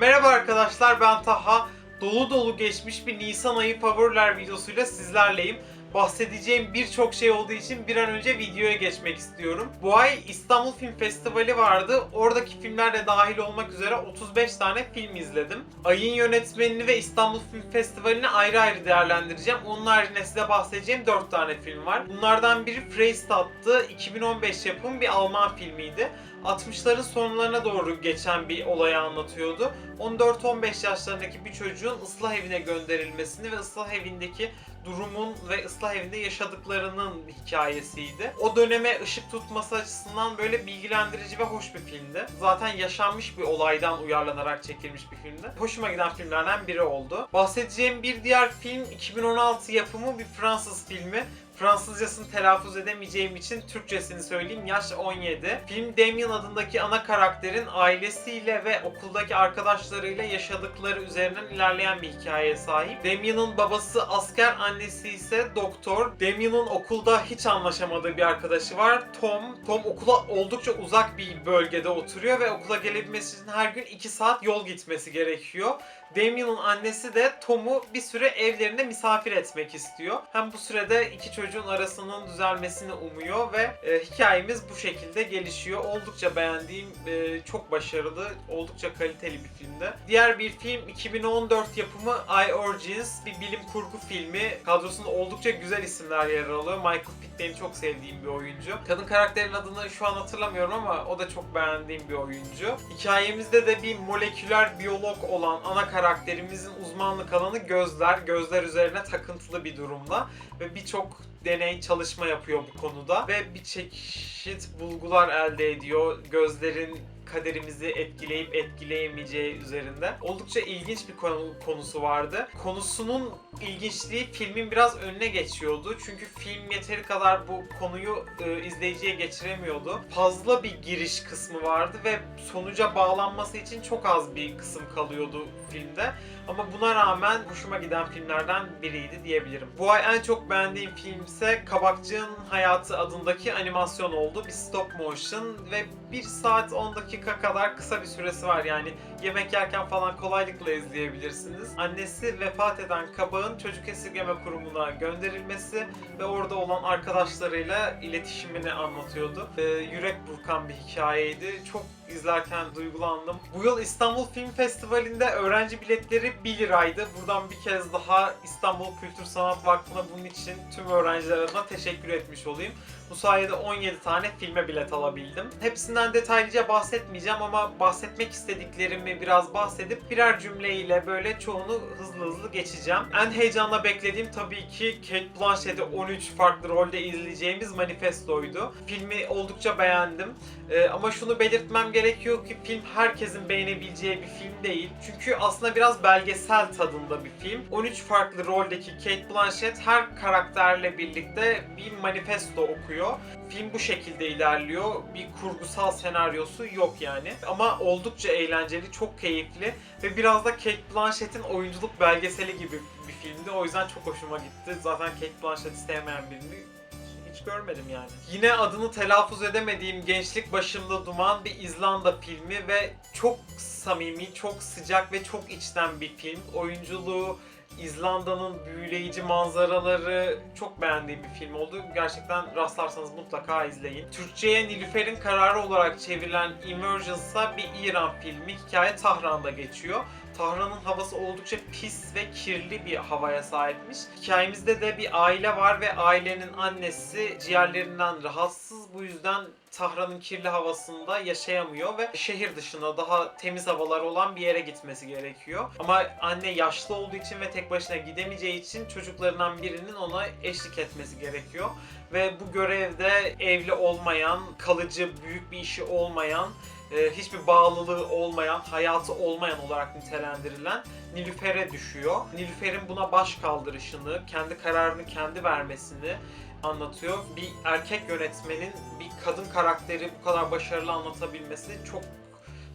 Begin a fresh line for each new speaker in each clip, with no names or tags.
Merhaba arkadaşlar ben Taha. Dolu dolu geçmiş bir Nisan ayı favoriler videosuyla sizlerleyim. Bahsedeceğim birçok şey olduğu için bir an önce videoya geçmek istiyorum. Bu ay İstanbul Film Festivali vardı. Oradaki filmler de dahil olmak üzere 35 tane film izledim. Ayın yönetmenini ve İstanbul Film Festivali'ni ayrı ayrı değerlendireceğim. Onun haricinde size bahsedeceğim 4 tane film var. Bunlardan biri Freystad'tı. 2015 yapım bir Alman filmiydi. 60'ların sonlarına doğru geçen bir olayı anlatıyordu. 14-15 yaşlarındaki bir çocuğun ıslah evine gönderilmesini ve ıslah evindeki durumun ve ıslah evinde yaşadıklarının hikayesiydi. O döneme ışık tutması açısından böyle bilgilendirici ve hoş bir filmdi. Zaten yaşanmış bir olaydan uyarlanarak çekilmiş bir filmdi. Hoşuma giden filmlerden biri oldu. Bahsedeceğim bir diğer film 2016 yapımı bir Fransız filmi. Fransızcasını telaffuz edemeyeceğim için Türkçesini söyleyeyim. Yaş 17. Film Damien adındaki ana karakterin ailesiyle ve okuldaki arkadaşlarıyla yaşadıkları üzerinden ilerleyen bir hikayeye sahip. Damien'ın babası asker, annesi ise doktor. Damien'ın okulda hiç anlaşamadığı bir arkadaşı var. Tom. Tom okula oldukça uzak bir bölgede oturuyor ve okula gelebilmesi için her gün 2 saat yol gitmesi gerekiyor. Damien'ın annesi de Tom'u bir süre evlerinde misafir etmek istiyor. Hem bu sürede iki çocuğun arasının düzelmesini umuyor ve e, hikayemiz bu şekilde gelişiyor. Oldukça beğendiğim, e, çok başarılı, oldukça kaliteli bir filmdi. Diğer bir film 2014 yapımı I Origins, bir bilim kurgu filmi. Kadrosunda oldukça güzel isimler yer alıyor. Michael Pitt benim çok sevdiğim bir oyuncu. Kadın karakterin adını şu an hatırlamıyorum ama o da çok beğendiğim bir oyuncu. Hikayemizde de bir moleküler biyolog olan ana karakterimizin uzmanlık alanı gözler. Gözler üzerine takıntılı bir durumda ve birçok deney çalışma yapıyor bu konuda ve bir çeşit bulgular elde ediyor. Gözlerin kaderimizi etkileyip etkileyemeyeceği üzerinde. Oldukça ilginç bir konu, konusu vardı. Konusunun ilginçliği filmin biraz önüne geçiyordu. Çünkü film yeteri kadar bu konuyu e, izleyiciye geçiremiyordu. Fazla bir giriş kısmı vardı ve sonuca bağlanması için çok az bir kısım kalıyordu filmde. Ama buna rağmen hoşuma giden filmlerden biriydi diyebilirim. Bu ay en çok beğendiğim film ise Kabakçı'nın Hayatı adındaki animasyon oldu. Bir stop motion ve 1 saat 10 dakika kadar kısa bir süresi var yani yemek yerken falan kolaylıkla izleyebilirsiniz. Annesi vefat eden Kabak'ın çocuk esirgeme kurumuna gönderilmesi ve orada olan arkadaşlarıyla iletişimini anlatıyordu. Ee, yürek burkan bir hikayeydi. Çok izlerken duygulandım. Bu yıl İstanbul Film Festivali'nde öğrenci biletleri 1 liraydı. Buradan bir kez daha İstanbul Kültür Sanat Vakfı'na bunun için tüm öğrenciler adına teşekkür etmiş olayım. Bu sayede 17 tane filme bilet alabildim. Hepsinden detaylıca bahsetmeyeceğim ama bahsetmek istediklerimi biraz bahsedip birer cümleyle böyle çoğunu hızlı hızlı geçeceğim. En heyecanla beklediğim tabii ki Kate Blanchett'i 13 farklı rolde izleyeceğimiz Manifesto'ydu. Filmi oldukça beğendim. Ee, ama şunu belirtmem gerekiyor ki film herkesin beğenebileceği bir film değil. Çünkü aslında biraz belgesel tadında bir film. 13 farklı roldeki Kate Blanchett her karakterle birlikte bir manifesto okuyor. Film bu şekilde ilerliyor. Bir kurgusal senaryosu yok yani. Ama oldukça eğlenceli, çok keyifli ve biraz da Kate Blanchett'in oyunculuk belgeseli gibi bir filmdi. O yüzden çok hoşuma gitti. Zaten Kate Blanchett'i sevmeyen birini görmedim yani. Yine adını telaffuz edemediğim Gençlik Başımda Duman bir İzlanda filmi ve çok samimi, çok sıcak ve çok içten bir film. Oyunculuğu, İzlanda'nın büyüleyici manzaraları çok beğendiğim bir film oldu. Gerçekten rastlarsanız mutlaka izleyin. Türkçe'ye Nilüfer'in kararı olarak çevrilen Emergence'a bir İran filmi. Hikaye Tahran'da geçiyor. Tahran'ın havası oldukça pis ve kirli bir havaya sahipmiş. Hikayemizde de bir aile var ve ailenin annesi ciğerlerinden rahatsız. Bu yüzden Tahran'ın kirli havasında yaşayamıyor ve şehir dışında daha temiz havalar olan bir yere gitmesi gerekiyor. Ama anne yaşlı olduğu için ve tek başına gidemeyeceği için çocuklarından birinin ona eşlik etmesi gerekiyor. Ve bu görevde evli olmayan, kalıcı büyük bir işi olmayan e, hiçbir bağlılığı olmayan, hayatı olmayan olarak nitelendirilen Nilüfer'e düşüyor. Nilüfer'in buna baş kaldırışını, kendi kararını kendi vermesini anlatıyor. Bir erkek yönetmenin bir kadın karakteri bu kadar başarılı anlatabilmesi çok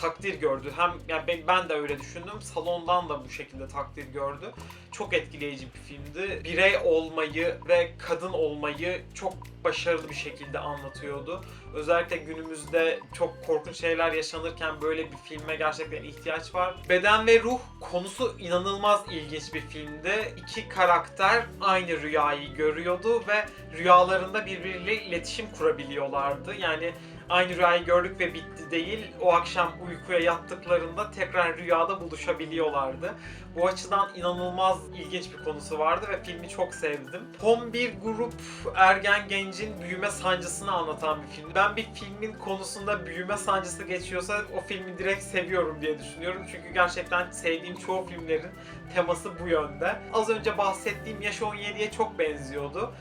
takdir gördü. Hem yani ben, de öyle düşündüm. Salondan da bu şekilde takdir gördü. Çok etkileyici bir filmdi. Birey olmayı ve kadın olmayı çok başarılı bir şekilde anlatıyordu. Özellikle günümüzde çok korkunç şeyler yaşanırken böyle bir filme gerçekten ihtiyaç var. Beden ve Ruh konusu inanılmaz ilginç bir filmdi. İki karakter aynı rüyayı görüyordu ve rüyalarında birbiriyle iletişim kurabiliyorlardı. Yani aynı rüyayı gördük ve bitti değil. O akşam uykuya yattıklarında tekrar rüyada buluşabiliyorlardı. Bu açıdan inanılmaz ilginç bir konusu vardı ve filmi çok sevdim. Tom bir grup ergen gencin büyüme sancısını anlatan bir film. Ben bir filmin konusunda büyüme sancısı geçiyorsa o filmi direkt seviyorum diye düşünüyorum. Çünkü gerçekten sevdiğim çoğu filmlerin teması bu yönde. Az önce bahsettiğim Yaş 17'ye çok benziyordu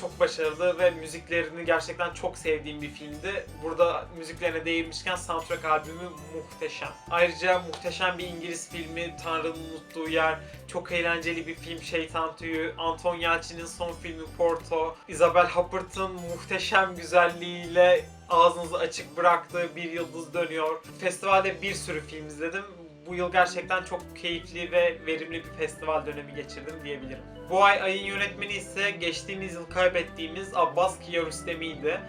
çok başarılı ve müziklerini gerçekten çok sevdiğim bir filmdi. Burada müziklerine değinmişken soundtrack albümü muhteşem. Ayrıca muhteşem bir İngiliz filmi Tanrı'nın Unuttuğu Yer, çok eğlenceli bir film Şeytan Tüyü, Anton Yelchin'in son filmi Porto, Isabel Huppert'ın muhteşem güzelliğiyle ağzınızı açık bıraktığı Bir Yıldız Dönüyor. Festivalde bir sürü film izledim. Bu yıl gerçekten çok keyifli ve verimli bir festival dönemi geçirdim diyebilirim. Bu ay ayın yönetmeni ise geçtiğimiz yıl kaybettiğimiz Abbas Kiarostami'ydi.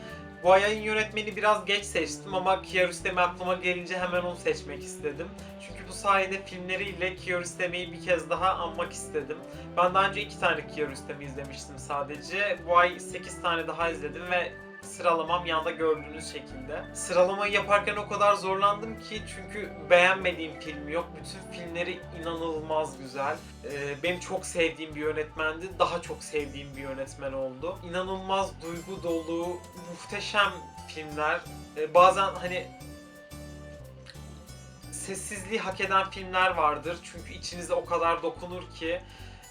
Bu ay ayın yönetmeni biraz geç seçtim ama Kiarostami aklıma gelince hemen onu seçmek istedim. Çünkü bu sayede filmleriyle Kiarostami'yi bir kez daha anmak istedim. Ben daha önce iki tane Kiarostami izlemiştim sadece. Bu ay 8 tane daha izledim ve sıralamam yanda gördüğünüz şekilde. Sıralamayı yaparken o kadar zorlandım ki çünkü beğenmediğim film yok. Bütün filmleri inanılmaz güzel. Ee, benim çok sevdiğim bir yönetmendi. Daha çok sevdiğim bir yönetmen oldu. İnanılmaz duygu dolu, muhteşem filmler. Ee, bazen hani sessizliği hak eden filmler vardır. Çünkü içinize o kadar dokunur ki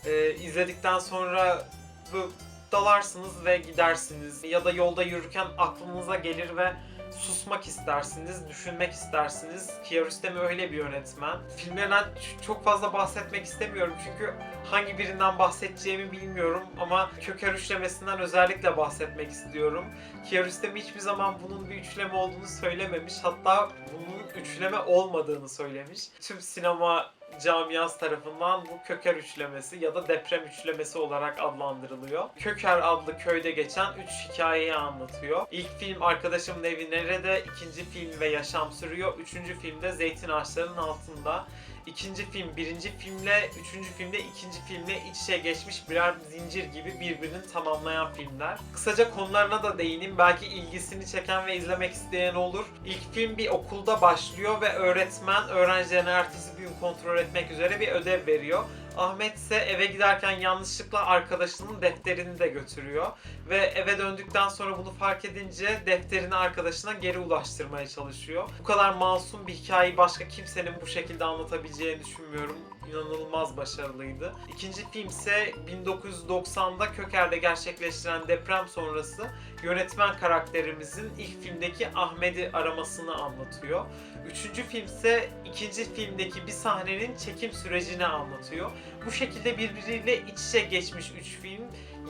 e, izledikten sonra bu dalarsınız ve gidersiniz. Ya da yolda yürürken aklınıza gelir ve susmak istersiniz, düşünmek istersiniz. Kiarostami öyle bir yönetmen. Filmlerden çok fazla bahsetmek istemiyorum çünkü hangi birinden bahsedeceğimi bilmiyorum ama Köker üçlemesinden özellikle bahsetmek istiyorum. Kiarostami hiçbir zaman bunun bir üçleme olduğunu söylememiş. Hatta bunun üçleme olmadığını söylemiş. Tüm sinema camiası tarafından bu Köker üçlemesi ya da deprem üçlemesi olarak adlandırılıyor. Köker adlı köyde geçen üç hikayeyi anlatıyor. İlk film Arkadaşımın Evi Nerede, ikinci film ve Yaşam Sürüyor, üçüncü filmde Zeytin Ağaçlarının Altında. İkinci film birinci filmle, üçüncü filmde ikinci filmle iç içe geçmiş birer zincir gibi birbirini tamamlayan filmler. Kısaca konularına da değineyim. Belki ilgisini çeken ve izlemek isteyen olur. İlk film bir okulda başlıyor ve öğretmen öğrencilerine ertesi gün kontrol etmek üzere bir ödev veriyor. Ahmet ise eve giderken yanlışlıkla arkadaşının defterini de götürüyor. Ve eve döndükten sonra bunu fark edince defterini arkadaşına geri ulaştırmaya çalışıyor. Bu kadar masum bir hikayeyi başka kimsenin bu şekilde anlatabileceğini düşünmüyorum. İnanılmaz başarılıydı. İkinci film ise 1990'da Köker'de gerçekleştiren deprem sonrası yönetmen karakterimizin ilk filmdeki Ahmet'i aramasını anlatıyor. Üçüncü film ise ikinci filmdeki bir sahnenin çekim sürecini anlatıyor. Bu şekilde birbiriyle iç içe geçmiş üç film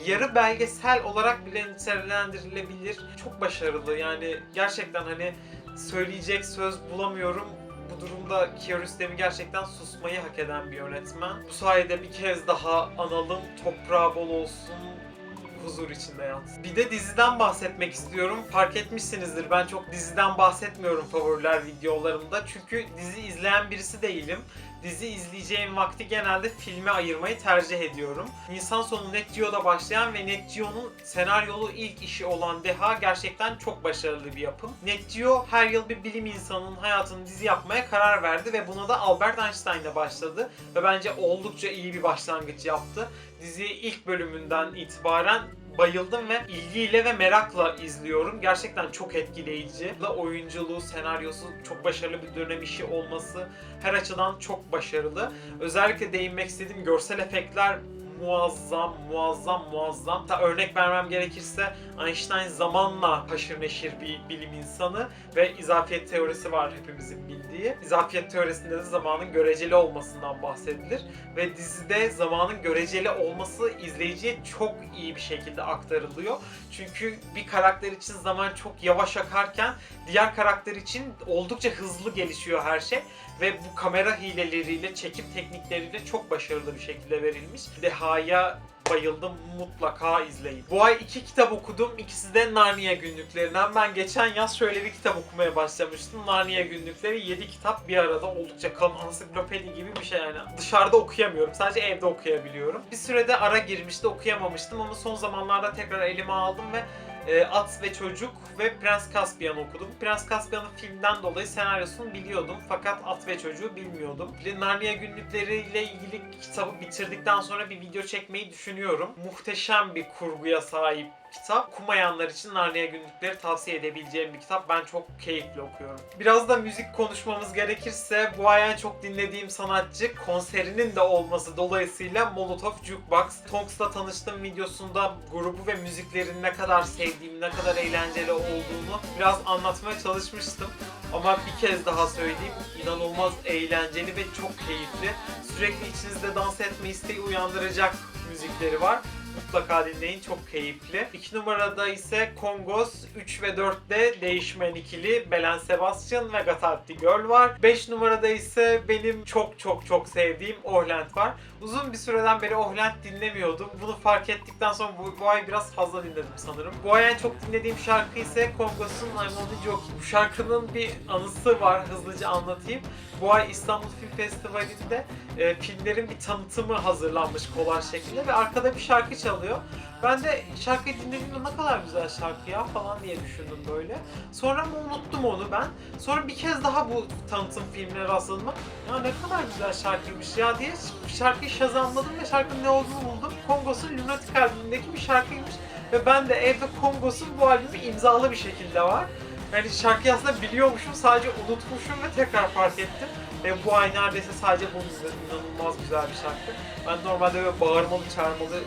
yarı belgesel olarak bile nitelendirilebilir. Çok başarılı yani gerçekten hani söyleyecek söz bulamıyorum. Bu durumda Kiarostami gerçekten susmayı hak eden bir yönetmen. Bu sayede bir kez daha analım, toprağı bol olsun, huzur içinde yatsın. Bir de diziden bahsetmek istiyorum. Fark etmişsinizdir ben çok diziden bahsetmiyorum favoriler videolarımda. Çünkü dizi izleyen birisi değilim. Dizi izleyeceğim vakti genelde filme ayırmayı tercih ediyorum. Nisan sonu Net başlayan ve Net senaryolu ilk işi olan Deha gerçekten çok başarılı bir yapım. Net her yıl bir bilim insanının hayatını dizi yapmaya karar verdi ve buna da Albert Einstein'la başladı. Ve bence oldukça iyi bir başlangıç yaptı. Diziyi ilk bölümünden itibaren bayıldım ve ilgiyle ve merakla izliyorum. Gerçekten çok etkileyici. Oyunculuğu, senaryosu çok başarılı bir dönem işi olması her açıdan çok başarılı. Özellikle değinmek istediğim görsel efektler muazzam, muazzam, muazzam. Hatta örnek vermem gerekirse Einstein zamanla haşır neşir bir bilim insanı ve izafiyet teorisi var hepimizin bildiği. İzafiyet teorisinde de zamanın göreceli olmasından bahsedilir ve dizide zamanın göreceli olması izleyiciye çok iyi bir şekilde aktarılıyor. Çünkü bir karakter için zaman çok yavaş akarken diğer karakter için oldukça hızlı gelişiyor her şey ve bu kamera hileleriyle, çekim teknikleriyle çok başarılı bir şekilde verilmiş. Deha'ya bayıldım mutlaka izleyin. Bu ay iki kitap okudum. İkisi de Narnia günlüklerinden. Ben geçen yaz şöyle bir kitap okumaya başlamıştım. Narnia günlükleri 7 kitap bir arada oldukça kalın ansiklopedi gibi bir şey yani. Dışarıda okuyamıyorum. Sadece evde okuyabiliyorum. Bir sürede ara girmişti okuyamamıştım ama son zamanlarda tekrar elime aldım ve e, At ve Çocuk ve Prens Caspian okudum. Prens Caspian'ın filmden dolayı senaryosunu biliyordum fakat At ve Çocuğu bilmiyordum. Narnia günlükleriyle ilgili kitabı bitirdikten sonra bir video çekmeyi düşünüyorum. Muhteşem bir kurguya sahip kitap. Okumayanlar için Narnia günlükleri tavsiye edebileceğim bir kitap. Ben çok keyifli okuyorum. Biraz da müzik konuşmamız gerekirse bu ay en çok dinlediğim sanatçı konserinin de olması dolayısıyla Molotov Jukebox. Tonks'la tanıştığım videosunda grubu ve müziklerini ne kadar sevdiğimi, ne kadar eğlenceli olduğunu biraz anlatmaya çalışmıştım. Ama bir kez daha söyleyeyim, inanılmaz eğlenceli ve çok keyifli. Sürekli içinizde dans etme isteği uyandıracak müzikleri var. Mutlaka dinleyin çok keyifli. 2 numarada ise Kongos, 3 ve 4'te değişmen ikili Belen Sebastian ve Gatatti Girl var. 5 numarada ise benim çok çok çok sevdiğim Ohland var. Uzun bir süreden beri Ohland dinlemiyordum. Bunu fark ettikten sonra bu, bu ay biraz fazla dinledim sanırım. Bu ay en çok dinlediğim şarkı ise Kongos'un I'm Only Joking. Bu şarkının bir anısı var hızlıca anlatayım. Bu ay İstanbul Film Festivali'nde e, filmlerin bir tanıtımı hazırlanmış kolaj şeklinde ve arkada bir şarkı çalıyor. Ben de şarkıyı dinlediğimde ne kadar güzel şarkı ya falan diye düşündüm böyle. Sonra mı unuttum onu ben. Sonra bir kez daha bu tanıtım filmine rastladım. Ya ne kadar güzel şarkıymış ya diye şarkıyı şazamladım ve şarkının ne olduğunu buldum. Kongos'un Lunatic albümündeki bir şarkıymış. Ve ben de evde Kongos'un bu albümü imzalı bir şekilde var. Yani şarkıyı aslında biliyormuşum sadece unutmuşum ve tekrar fark ettim. Ve bu ay neredeyse sadece bunu dinledim. İnanılmaz güzel bir şarkı. Ben normalde böyle bağırmalı, çağırmalı,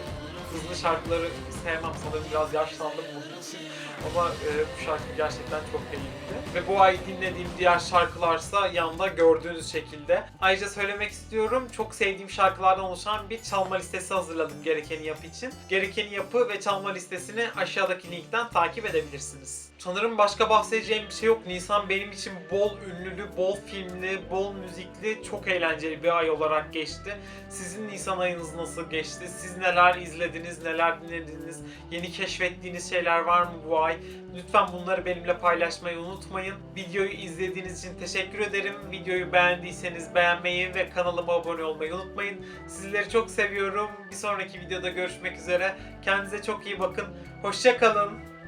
hızlı şarkıları sevmem. Sanırım biraz yaşlandım bunun için. Ama e, bu şarkı gerçekten çok keyifli. Ve bu ay dinlediğim diğer şarkılarsa yanında gördüğünüz şekilde. Ayrıca söylemek istiyorum, çok sevdiğim şarkılardan oluşan bir çalma listesi hazırladım Gerekeni Yapı için. Gerekeni Yapı ve çalma listesini aşağıdaki linkten takip edebilirsiniz. Sanırım başka bahsedeceğim bir şey yok. Nisan benim için bol ünlülü, bol filmli, bol müzikli, çok eğlenceli bir ay olarak geçti. Sizin Nisan ayınız nasıl geçti? Siz neler izlediniz, neler dinlediniz? Yeni keşfettiğiniz şeyler var mı bu ay? Lütfen bunları benimle paylaşmayı unutmayın. Videoyu izlediğiniz için teşekkür ederim. Videoyu beğendiyseniz beğenmeyi ve kanalıma abone olmayı unutmayın. Sizleri çok seviyorum. Bir sonraki videoda görüşmek üzere. Kendinize çok iyi bakın. Hoşçakalın.